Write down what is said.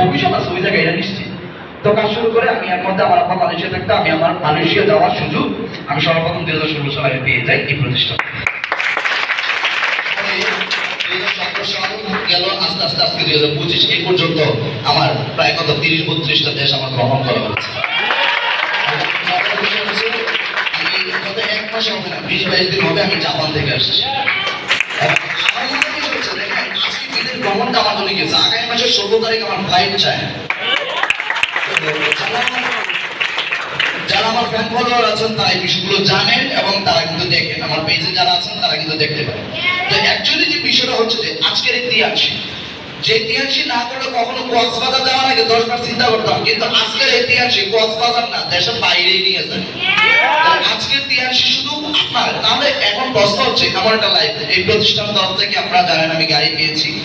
ভবিষ্যৎ আছে ওই জায়গায়, এটা নিশ্চিত। তো শুরু করে আমি এর মধ্যে আমার আব্বা মালয়েশিয়া থাকতে, আমি আমার মালয়েশিয়া যাওয়ার সুযোগ আমি সর্বপ্রথম দুই হাজার ষোলো সালে পেয়ে যাই এই প্রতিষ্ঠান। গেল, আস্তে আস্তে আজকে দুই হাজার পঁচিশ এই পর্যন্ত আমার প্রায় কত, তিরিশ, বত্রিশটা দেশ আমার ভ্রমণ করা হয়েছে। এক মাসে হবে না, বিশ, বাইশ দিন হবে আমি জাপান থেকে আসছি এবং আমার মনে হয় হচ্ছে, দেখেন, আজকে বিদেশ ভ্রমণটা আমার জন্য গেছে আগামী মাসের ষোলো তারিখ আমার ফ্লাইট চায় যারা আমার- ফ্যান ফলোয়ার আছেন, তারা এই বিষয়গুলো জানেন এবং তারা কিন্তু দেখেন। আমার পেজে যারা আছেন, তারা কিন্তু দেখতে পারেন। তো অ্যাকচুয়ালি যে বিষয়টা হচ্ছে যে, আজকের ইতিহাসী যে ইতিহাসী না করলে কখনো কক্সবাজার দশবার চিন্তা করতাম, কিন্তু আজকের ইতিহাসী কক্সবাজার না, দেশের বাইরেই নিয়ে যায়। আজকের ইতিহাসী শুধু আপনার তাহলে এখন প্রশ্ন হচ্ছে আমার একটা লাইফ এই প্রতিষ্ঠান তরফ থেকে আপনারা জানেন, আমি গাড়ি পেয়েছি।